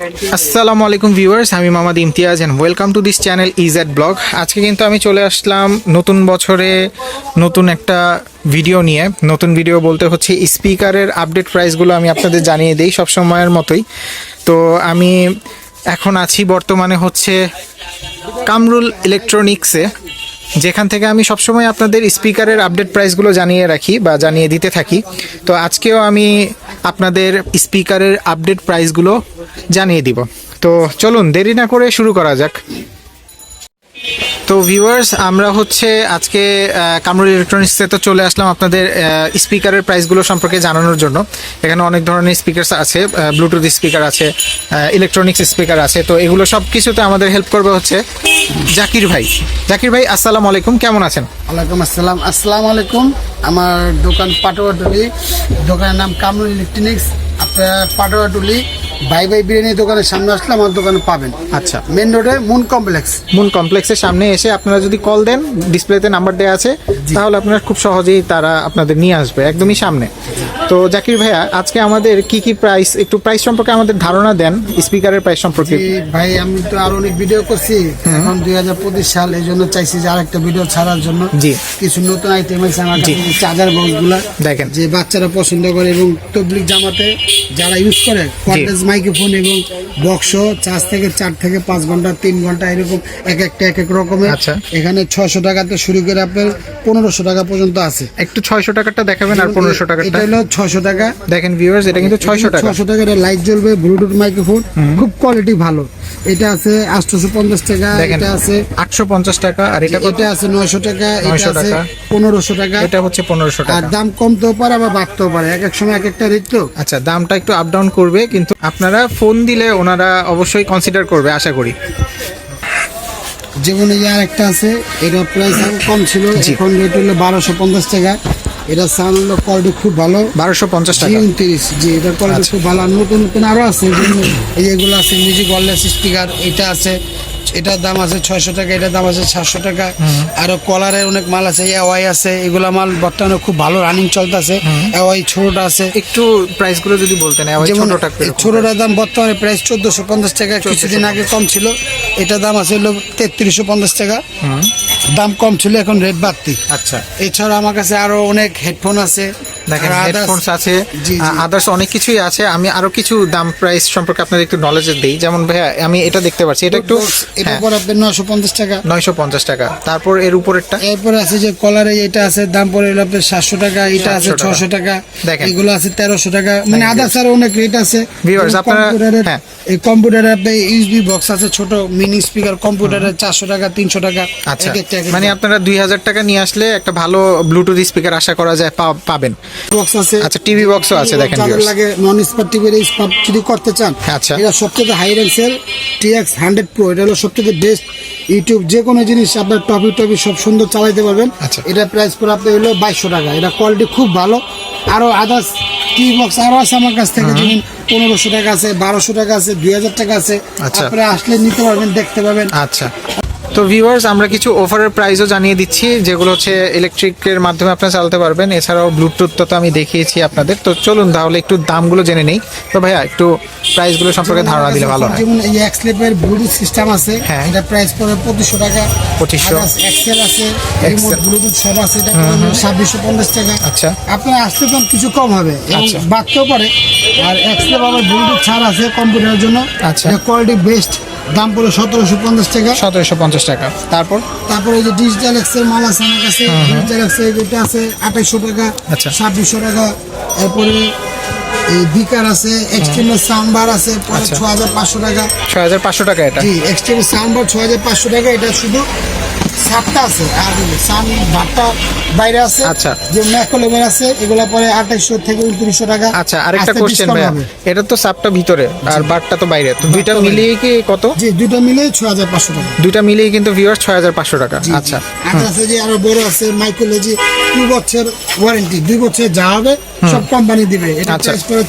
আসসালামু আলাইকুম ভিউয়ার্স, আমি Mamad Imtiaz and welcome to this channel EZ blog আজকে কিন্তু আমি চলে আসলাম নতুন বছরে নতুন একটা ভিডিও নিয়ে। নতুন ভিডিও বলতে হচ্ছে স্পিকারের আপডেট প্রাইসগুলো আমি আপনাদের জানিয়ে দিই সব সময়ের মতোই। তো আমি এখন আছি বর্তমানে হচ্ছে কামরুল ইলেকট্রনিক্সে যেখান থেকে আমি সবসময় আপনাদের স্পিকারের আপডেট প্রাইসগুলো জানিয়ে রাখি বা জানিয়ে দিতে থাকি। তো আজকেও আমি আপনাদের স্পিকারের আপডেট প্রাইসগুলো জানিয়ে দিব। তো চলুন দেরি না করে শুরু করা যাক। তো ভিউয়ার্স আমরা হচ্ছে আজকে কামরুল ইলেকট্রনিক্সে তো চলে আসলাম আপনাদের স্পিকারের প্রাইসগুলো সম্পর্কে জানানোর জন্য। এখানে অনেক ধরনের স্পিকার আছে ব্লুটুথ স্পিকার আছে ইলেকট্রনিক্স স্পিকার আছে তো এগুলো সব কিছুতে আমাদের হেল্প করবে হচ্ছে জাকির ভাই। জাকির ভাই আসসালামু আলাইকুম কেমন আছেন? ওয়ালাইকুম আসসালাম। আসসালামু আলাইকুম। আমার দোকান পাটোয়াটুলি দোকানের নাম কামরুল ইলেকট্রনিক্স আপনার পাটোয়াটুলি ভাই ভাই বিরিয়ানি দোকানের সামনে আসলে আমার দোকানে পাবেন। আচ্ছা। মেন রোডে মুন কমপ্লেক্স মুন কমপ্লেক্সের সামনে এসে আপনারা যদি কল দেন ডিসপ্লেতে নাম্বার দেওয়া আছে তাহলে আপনারা খুব সহজেই তারা আপনাদের নিয়ে আসবে একদমই সামনে। তো জাকির ভাইয়া আজকে আমাদের কি কি প্রাইস একটু প্রাইস সম্পর্কে আমাদের ধারণা দেন স্পিকারের প্রাইস সম্পর্কে। ভাই আমি তো আরও অনেক ভিডিও করছি। এখন দুই হাজার পঁচিশ সাল এই জন্য চাইছি যে আরেকটা ভিডিও ছাড়ার জন্য। জি। কিছু নতুন আইটেম আছে আমার। চার্জার বক্সগুলা দেখেন। যে বাচ্চারা পছন্দ করে এবং তবলিক জামাতে যারা ইউজ করে কর্ডলেস মাইক্রোফোন এবং বক্স চার্জ থেকে চার থেকে পাঁচ ঘণ্টা তিন ঘণ্টা এরকম এক একটা এক এক রকমের। আচ্ছা। এখানে ছয়শো টাকাতে শুরু করে আপনার পনেরোশো টাকা পর্যন্ত আছে। একটু ছয়শো টাকাটা দেখাবেন আর পনেরোশো টাকাটা এটা হলো ছয়শো টাকা। দেখেন ভিউয়ার্স এটা কিন্তু ছয়শো টাকা। ছশো টাকা এটা লাইট জ্বলবে ব্লুটুথ মাইক্রোফোন খুব কোয়ালিটি ভালো। এটা আছে আটশোশো পঞ্চাশ টাকা এটা আছে আটশো পঞ্চাশ টাকা আর এটা এটা আছে নয়শো টাকা এটা আছে পনেরোশো টাকা। এটা হচ্ছে পনেরোশো আর টাকা দাম কমতেও পারে আবার বাড়তেও পারে। এক এক সময় এক একটা রেট তো। আচ্ছা দামটা একটু আপ ডাউন করবে কিন্তু আপনারা ফোন দিলে ওনারা অবশ্যই কনসিডার করবে আশা করি। যেমন এই আর একটা আছে এটা প্রাইস কম ছিল এখন রেট হলো বারোশো পঞ্চাশ টাকা। এটা সাউন্ড কোয়ালিটি খুব ভালো। বারোশো পঞ্চাশ টাকা। উনত্রিশ জি এটার কোয়ালিটি আচ্ছা। খুব ভালো। আর নতুন নতুন আরও আছে এই যেগুলো আছে মিউজিক ওয়ারলেস স্পিকার এটা আছে এটার দাম আছে ছয়শো টাকা এটার দাম আছে সাতশো টাকা। আরও কলারের অনেক মাল আছে এওয়াই আছে এগুলা মাল বর্তমানে খুব ভালো রানিং চলতেছে। এওয়াই ছোটটা আছে। একটু প্রাইসগুলো যদি বলতেন ছোটটা ছোটটার দাম বর্তমানে প্রাইস চোদ্দশো পঞ্চাশ টাকা কিছুদিন আগে কম ছিল। এটার দাম আছে হলো তেত্রিশশো পঞ্চাশ টাকা। দাম কম ছিল এখন রেট বাড়তি। আচ্ছা। এছাড়া আমার কাছে আরও অনেক হেডফোন আছে। দেখেন হেডফোনস আছে। আদার্স অনেক কিছুই আছে। আমি আরও কিছু দাম প্রাইস সম্পর্কে আপনাদের একটু নলেজ দিই। যেমন ভাইয়া আমি এটা দেখতে পাচ্ছি। এটা একটু এটা পর আপনার নশো পঞ্চাশ টাকা। নয়শো পঞ্চাশ টাকা। তারপর এর উপরেরটা? এরপরে আছে যে কলারে এটা আছে দাম পরে হলো আপনার সাতশো টাকা এটা আছে 700 টাকা। এগুলো আছে তেরোশো টাকা। মানে আদার্স আরও অনেক রেট আছে। যেমন আপনারা- হ্যাঁ। এই কম্পিউটারে আপনার ইউএসবি বক্স আছে ছোট মিনি স্পিকার কম্পিউটারের চারশো টাকা তিনশো টাকা। আচ্ছা। মানে আপনারা দুই হাজার টাকা নিয়ে আসলে একটা ভালো ব্লুটুথ স্পিকার আশা করা যায় পাবেন। বক্স আছে। আচ্ছা, TV box ও আছে, দেখেন যাদের লাগে নন স্পার টিভির স্পার যদি করতে চান আচ্ছা। এটা সবচেয়ে হাই রেঞ্জের টিএক্স হান্ড্রেড প্রো এটা হলো সবচেয়ে বেস্ট ইউটিউব যে কোনো জিনিস আপনার টপিক টপিক সব সুন্দর চালাইতে পারবেন। আচ্ছা। এটা প্রাইস পরে আপনার হলো বাইশশো টাকা। এটা কোয়ালিটি খুব ভালো। আরও আদার্স টিভি বক্স আরও আছে আমার কাছ থেকে যেমন পনেরোশো টাকা আছে বারোশো টাকা আছে দুই হাজার টাকা আছে। আচ্ছা। আপনারা আসলে নিতে পারবেন দেখতে পাবেন আচ্ছা। তো ভিউয়ার্স আমরা কিছু অফারের প্রাইসও জানিয়ে দিচ্ছি যেগুলো হচ্ছে ইলেকট্রিকের মাধ্যমে আপনারা চালাতে পারবেন। এছাড়াও ব্লুটুথ তো আমি দেখিয়েছি আপনাদের। তো চলুন তাহলে একটু দামগুলো জেনে নেই। তো ভাইয়া একটু প্রাইসগুলো সম্পর্কে ধারণা দিলে ভালো হয়। যেমন এই এক্সলেপের ব্লুটুথ সিস্টেম আছে হ্যাঁ। এটা প্রাইস পড়বে পঁচিশশো টাকা। 2500 এক্সেল আছে। ব্লুটুথ সব আছে এটা ছাব্বিশশো পঞ্চাশ টাকা। আচ্ছা। আপনার আসলে তো কিছু কম হবে আচ্ছা। বাড়তেও পারে। আর এক্সলেপ আবার ব্লুটুথ ছাড় আছে কম্পিউটারের জন্য। আচ্ছা। কোয়ালিটি বেস্ট দাম পড়ে সতেরোশো পঞ্চাশ টাকা। সতেরোশো পঞ্চাশ টাকা। তারপর? তারপরে এই যে ডিজিটাল এক্সের মাল আছে আমার কাছে ডিজিটাল এক্সের এটা আছে আঠাইশশো টাকা আচ্ছা। ছাব্বিশশো টাকা। এরপরে এই বিকার আছে এক্সট্রিমের সাউন্ডবার আছে আচ্ছা। ছ হাজার পাঁচশো টাকা। ছ হাজার পাঁচশো টাকা এটা? জি এক্সট্রিমের ছ হাজার পাঁচশো টাকা এটা শুধু সাতটা আছে আর সাউন্ড বারটা বাইরে আছে আচ্ছা। যে ম্যাকোলেমের আছে এগুলা পরে আঠাইশশো থেকে উনত্রিশশো টাকা। আচ্ছা আরেকটা কোশ্চেন ভাইয়া। এটা তো সাপটা ভিতরে আর বারটা তো বাইরে। তো দুইটা মিলিয়ে কি কত? জি দুটো মিলে ছ হাজার পাঁচশো টাকা। দুইটা মিলিয়ে কিন্তু ভিউয়ার্স ছয় হাজার পাঁচশো টাকা। আচ্ছা আর আছে যে আরও বড় আছে মাইক্রোলজি দুই বছর ওয়ারেন্টি দুই বছর যা হবে সব কোম্পানি দিবে। এটা আচ্ছা। প্রাইস পড়ে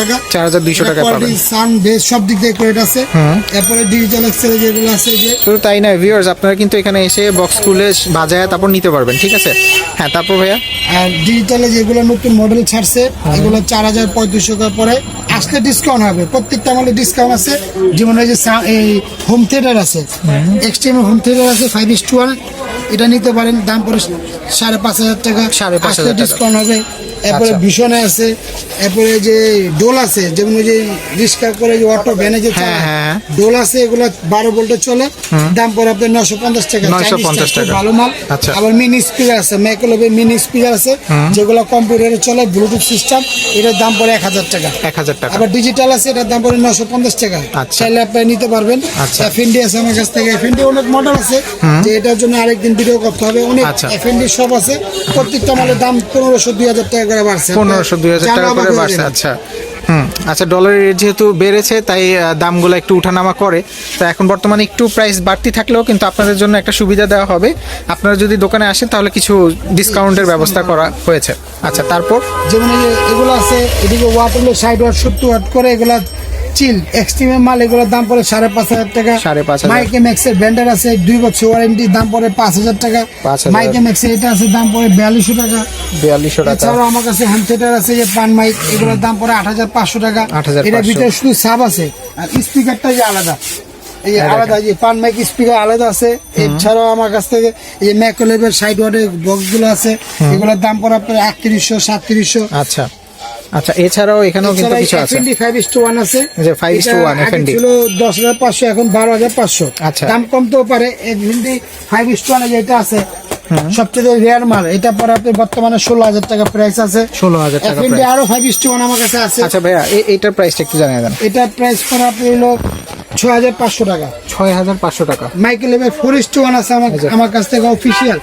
টাকা। 4200 টাকা পাবেন। সাউন্ড বেস সব দিক ক্রেডিট আছে। এরপরে ডিজিটাল এক্সেল যেগুলো আছে যে শুধু তাই না ভিউয়ার্স আপনারা কিন্তু এখানে এসে বক্স খুলে বাজায় তারপর নিতে পারবেন ঠিক আছে? হ্যাঁ তারপর ভাইয়া? আর ডিজিটালে যেগুলো নতুন মডেল ছাড়ছে এগুলো চার হাজার পঁয়ত্রিশশো টাকা পরে আসলে ডিসকাউন্ট হবে। প্রত্যেকটা মালে ডিসকাউন্ট আছে। যেমন এই যে এই হোম থিয়েটার আছে। এক্সট্রিম হোম থিয়েটার আছে ফাইভ ইস এটা নিতে পারেন দাম পড়ে সাড়ে পাঁচ হাজার টাকা। সাড়ে পাঁচ হাজার ডিসকাউন্ট হবে। এরপরে আচ্ছা। ভীষণে আছে এরপরে যে ডোল আছে যেমন ওই যে রিক্সা করে যে অটো ভ্যানে যে হ্যাঁ, হ্যাঁ, হ্যাঁ। ডোল আছে এগুলো বারো ভোল্টে চলে দাম পড়ে আপনার নশো পঞ্চাশ টাকা 950 Chinese টা খুব টাকা। ভালো মাল আচ্ছা। আবার মিনি স্পিকার আছে মাইক্রোওয়েভ মিনি স্পিকার আছে যেগুলো কম্পিউটারে চলে ব্লুটুথ সিস্টেম এটার দাম পড়ে এক হাজার টাকা এক হাজার টাকা আবার ডিজিটাল আছে এটার দাম পড়ে নশো পঞ্চাশ টাকা আচ্ছা। চাইলে আপনি নিতে পারবেন। এফএনডি আছে আমার কাছ থেকে এফএনডি অনেক মডেল আছে যে এটার জন্য আরেকদিন ভিডিও করতে হবে অনেক। এফএনডি সব আছে প্রত্যেকটা মালের দাম পনেরোশো দুই হাজার টাকা করে বাড়ছে পনেরোশো দুই হাজার টাকা করে বাড়ছে আচ্ছা। হুম আচ্ছা ডলারের রেট যেহেতু বেড়েছে তাই দামগুলো একটু উঠানামা করে। তো এখন বর্তমানে একটু প্রাইস বাড়তি থাকলেও কিন্তু আপনাদের জন্য একটা সুবিধা দেওয়া হবে। আপনারা যদি দোকানে আসেন তাহলে কিছু ডিসকাউন্টের ব্যবস্থা করা হয়েছে। আচ্ছা তারপর? যেমন এগুলো আছে এদিকে ওয়াট হলো ষাট ওয়াট সত্তর ওয়াট করে এগুলা চিল এক্সট্রিমের মাল এগুলোর দাম পড়ে সাড়ে পাঁচ হাজার টাকা। সাড়ে পাঁচ হাজার। মাইকে ম্যাক্সের ব্যান্ডার আছে দুই বছর ওয়ারেন্টি দাম পড়ে পাঁচ হাজার টাকা। মাইকে ম্যাক্সের এটা আছে দাম পড়ে বিয়াল্লিশশো টাকা। বিয়াল্লিশশো টাকা। এছাড়াও আমার কাছে হোম থিয়েটার আছে যে পান মাইক এগুলোর দাম পড়ে আট হাজার পাঁচশো টাকা। 8,500 এটার ভিতরে শুধু সাব আছে আর স্পিকারটা যে আলাদা। এই হ্যাঁ, আলাদা যে পান মাইক স্পিকার আলাদা আছে। এছাড়াও আমার কাছ থেকে এই ম্যাকোলেভের সাইড ওয়ার্ডের বক্সগুলো আছে এগুলোর দাম পড়ে আপনার একত্রিশশো সাতত্রিশশো। আচ্ছা। আচ্ছা এছাড়াও এখানেও কিন্তু কিছু আছে। FND five is two one আছে। যে 5 is to 1 এটা আগে FND ছিল দশ হাজার পাঁচশো এখন বারো হাজার পাঁচশো। আচ্ছা। দাম কমতেও পারে FND five is two one যেটা আছে সবচেয়ে রেয়ার মাল। এটা পরে আপনি বর্তমানে ষোলো হাজার টাকা প্রাইস আছে। 16,000 টাকা এফএনডি আরও ফাইভ ইস টু ওয়ান আমার কাছে আছে। আচ্ছা ভাইয়া এইটার প্রাইসটা একটু জানিয়ে দেন। এটার প্রাইস পরে আপনি হলো ছয় হাজার পাঁচশো টাকা। ছয় হাজার পাঁচশো টাকা। মাইকেলের ফোর ইস টু ওয়ান আছে আমার আমার কাছ থেকে অফিসিয়াল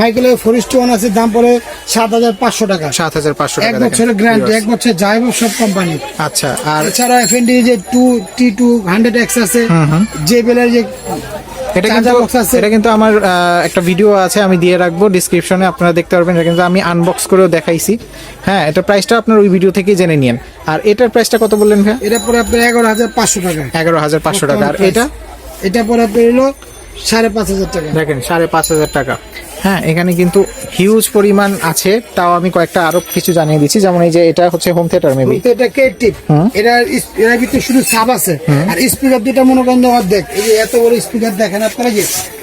মাইকেলের ফোর ইস টু ওয়ান আছে দাম পরে সাত হাজার পাঁচশো টাকা। সাত হাজার পাঁচশো এক টাকা দেখেন। বছরের গ্যারান্টি এক বছর যাইব সব কোম্পানি আচ্ছা আর এছাড়া এফএনডি যে two T two hundred X আছে। যে বেলের যে এটা কিন্তু বক্স আছে। এটা কিন্তু আমার একটা ভিডিও আছে আমি দিয়ে রাখব ডিসক্রিপশনে আপনারা দেখতে পারবেন। এটা কিন্তু আমি আনবক্স করেও দেখাইছি। হ্যাঁ এটা প্রাইসটা আপনার ওই ভিডিও থেকেই জেনে নিন আর এটার প্রাইসটা কত বললেন ভাই এটা পরে আপনার এগারো হাজার পাঁচশো টাকা। এগারো হাজার পাঁচশো টাকা। আর এটা? এটা পরে আপনার হলো সাড়ে পাঁচ হাজার টাকা। দেখেন সাড়ে পাঁচ হাজার টাকা। হ্যাঁ এখানে কিন্তু হিউজ পরিমাণ আছে তাও আমি কয়েকটা আরও কিছু জানিয়ে দিচ্ছি। যেমন এই যে এটা হচ্ছে হোম থিয়েটার মেবি এটা কে টিপ এটা এর ভিতরে শুধু সাব আছে। আর স্পিকার দুটা মনে করেন অর্ধেক। এই যে এত বড় স্পিকার দেখেন আপনারা যে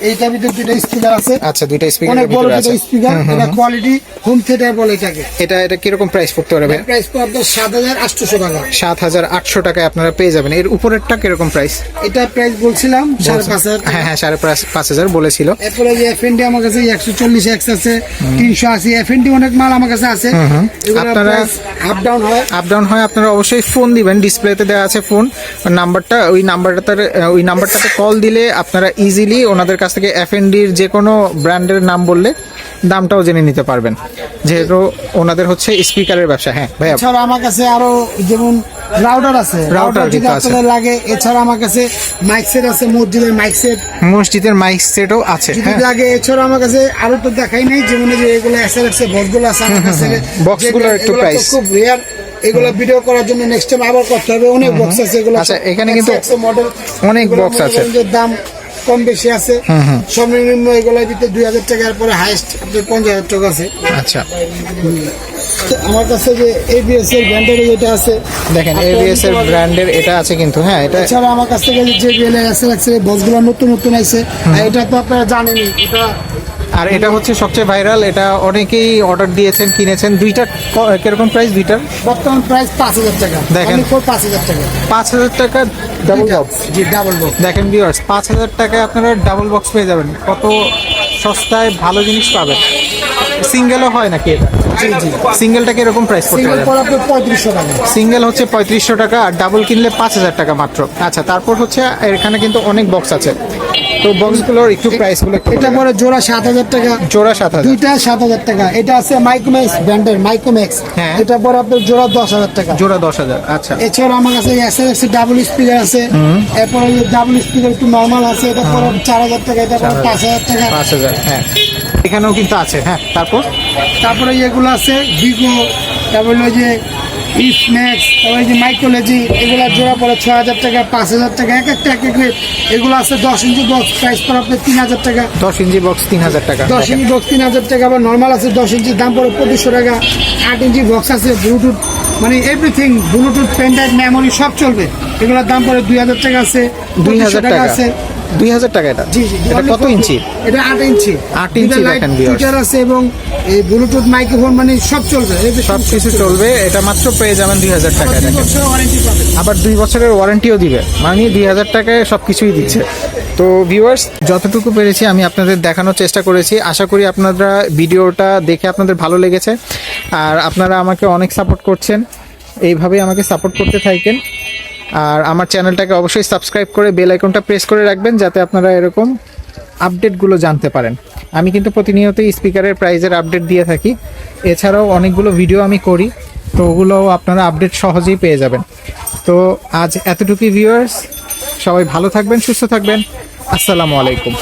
এইটার ভিতরে দুটা স্পিকার আছে। আচ্ছা দুইটা অনেক বড় দুটো স্পিকার এটা কোয়ালিটি হোম থিয়েটার বলে এটাকে। এটা এটা কীরকম প্রাইস পড়তে পারে প্রাইস পড়ে আপনার সাত হাজার আটশোশো টাকা। সাত হাজার আটশো টাকায় আপনারা পেয়ে যাবেন। এর উপরেরটা কীরকম প্রাইস এটা প্রাইস বলছিলাম সাড়ে পাঁচ হাজার। টাকা। হ্যাঁ হ্যাঁ সাড়ে পাঁচ পাঁচ হাজার বলেছিল। এরপরে যে এফএনডি আমার কাছে একশো চল্লিশ এক্স আছে তিনশো আশি এফএনডি অনেক মাল আমার কাছে আছে। আপনারা- আপ ডাউন হয়। আপ ডাউন হয় আপনারা অবশ্যই ফোন দিবেন ডিসপ্লেতে দেওয়া আছে ফোন নাম্বারটা ওই নাম্বারটাতে ওই নাম্বারটাতে কল দিলে আপনারা ইজিলি ওনাদের কাছ থেকে এফএনডির যে কোনো ব্র্যান্ডের নাম বললে দামটাও জেনে নিতে পারবেন। যেহেতু ওনাদের হচ্ছে স্পিকারের ব্যবসা হ্যাঁ ভাইয়া। আমার কাছে আরও যেমন রাউটার আছে। রাউটার যদি আছে। আপনাদের লাগে এছাড়া আমার কাছে মাইক সেট আছে মসজিদের মাইক সেট মসজিদের মাইক সেটও আছে যদি হ্যাঁ। লাগে এছাড়া আমার কাছে আরও তো দেখাই নাই যেমন যে এগুলো এসএল এক্স বক্সগুলো আছে আমার কাছে। বক্সগুলোর যেগুলো- একটু price। খুব রেয়ার এগুলো ভিডিও করার জন্য নেক্সট টাইম আবার করতে হবে। অনেক বক্স আছে এগুলো আচ্ছা, এখানে কিন্তু মডেল অনেক বক্স আছে। দাম কম বেশি আছে। সর্বনিম্ন এগুলো দিতে দুই হাজার টাকার পরে হাইস্ট আপনার পঞ্চাশ হাজার টাকা আছে। আচ্ছা। আমার কাছে যে এবিএস এর ব্র্যান্ডের যেটা আছে দেখেন এবিএস এর ব্র্যান্ডের এটা আছে কিন্তু হ্যাঁ এটা এছাড়া আমার কাছ থেকে যে বিএল এস এর বক্সগুলো নতুন নতুন আছে আর এটা তো আপনারা জানেনই এটা আর এটা হচ্ছে সবচেয়ে ভাইরাল এটা অনেকেই অর্ডার দিয়েছেন কিনেছেন। দুইটা কীরকম প্রাইস দুইটার? বর্তমান প্রাইস পাঁচ হাজার টাকা। দেখেন। পাঁচ হাজার টাকা। পাঁচ হাজার টাকা double box G double box দেখেন ভিউয়ার্স পাঁচ হাজার টাকায় আপনারা ডাবল বক্স পেয়ে যাবেন। কত সস্তায় ভালো জিনিস পাবেন। সিঙ্গেলও হয় নাকি? এটা জি। জি সিঙ্গেলটা কীরকম প্রাইস পড়তে সিঙ্গেল পারে। আপনার পঁয়ত্রিশশো টাকা। সিঙ্গেল হচ্ছে পঁয়ত্রিশশো টাকা আর ডাবল কিনলে পাঁচ হাজার টাকা মাত্র। আচ্ছা তারপর হচ্ছে এখানে কিন্তু অনেক বক্স আছে। তো বক্সগুলোর একটু প্রাইসগুলো একটু এটা পরে জোড়া সাত হাজার টাকা। জোড়া সাত হাজার। দুইটা সাত হাজার টাকা। এটা আছে মাইক্রোম্যাক্স ব্র্যান্ডের মাইক্রোম্যাক্স হ্যাঁ। এটা পরে আপনার জোড়া দশ হাজার টাকা। জোড়া দশ হাজার আচ্ছা। এছাড়া আমার কাছে S L X double speaker আছে। এরপরে ডাবল স্পিকার একটু নর্মাল আছে। এটা পরে চার হাজার টাকা এটা পরে পাঁচ হাজার টাকা। পাঁচ হাজার হ্যাঁ। এখানেও কিন্তু আছে হ্যাঁ তারপর? তারপরে এগুলো আছে ভিগো তারপরে হলো যে ইসম্যাক্স তারপরে যে মাইক্রোলজি এগুলো জোড়া পড়ে ছ হাজার টাকা পাঁচ হাজার টাকা এক একটা এক এক রেট। এগুলো আছে দশ ইঞ্চি বক্স প্রাইস পড়ে আপনার তিন হাজার টাকা। দশ ইঞ্চি বক্স তিন হাজার টাকা। দশ ইঞ্চি বক্স তিন হাজার টাকা আবার নর্মাল আছে দশ ইঞ্চির দাম পড়ে পঁচিশশো টাকা। আট ইঞ্চি বক্স আছে ব্লুটুথ মানে everything Bluetooth pen drive memory সব চলবে। এগুলোর দাম পড়ে দুই হাজার টাকা আছে দুই হাজার টাকা আছে। দুই হাজার টাকা এটা? জি জি এটা কত ইঞ্চি? এটা আট ইঞ্চি। আট ইঞ্চি দেখেন। ফিচার আছে এবং এই ব্লুটুথ মাইক্রোফোন মানে সব চলবে। সব কিছু চলবে। এটা মাত্র পেয়ে যাবেন দুই হাজার টাকা দেখেন। আবার দুই বছরের ওয়ারেন্টিও দিবে। মানে দুই হাজার টাকায় সব কিছুই দিচ্ছে। তো ভিউয়ার্স যতটুকু পেরেছি আমি আপনাদের দেখানোর চেষ্টা করেছি। আশা করি আপনারা ভিডিওটা দেখে আপনাদের ভালো লেগেছে। আর আপনারা আমাকে অনেক সাপোর্ট করছেন। এইভাবেই আমাকে সাপোর্ট করতে থাকেন। আর আমার চ্যানেলটাকে অবশ্যই সাবস্ক্রাইব করে বেল আইকনটা প্রেস করে রাখবেন যাতে আপনারা এরকম আপডেটগুলো জানতে পারেন। আমি কিন্তু প্রতিনিয়তই স্পিকারের প্রাইজের আপডেট দিয়ে থাকি। এছাড়াও অনেকগুলো ভিডিও আমি করি, তো ওগুলোও আপনারা আপডেট সহজেই পেয়ে যাবেন। তো আজ এতটুকুই ভিউয়ার্স সবাই ভালো থাকবেন, সুস্থ থাকবেন। আসসালামু আলাইকুম।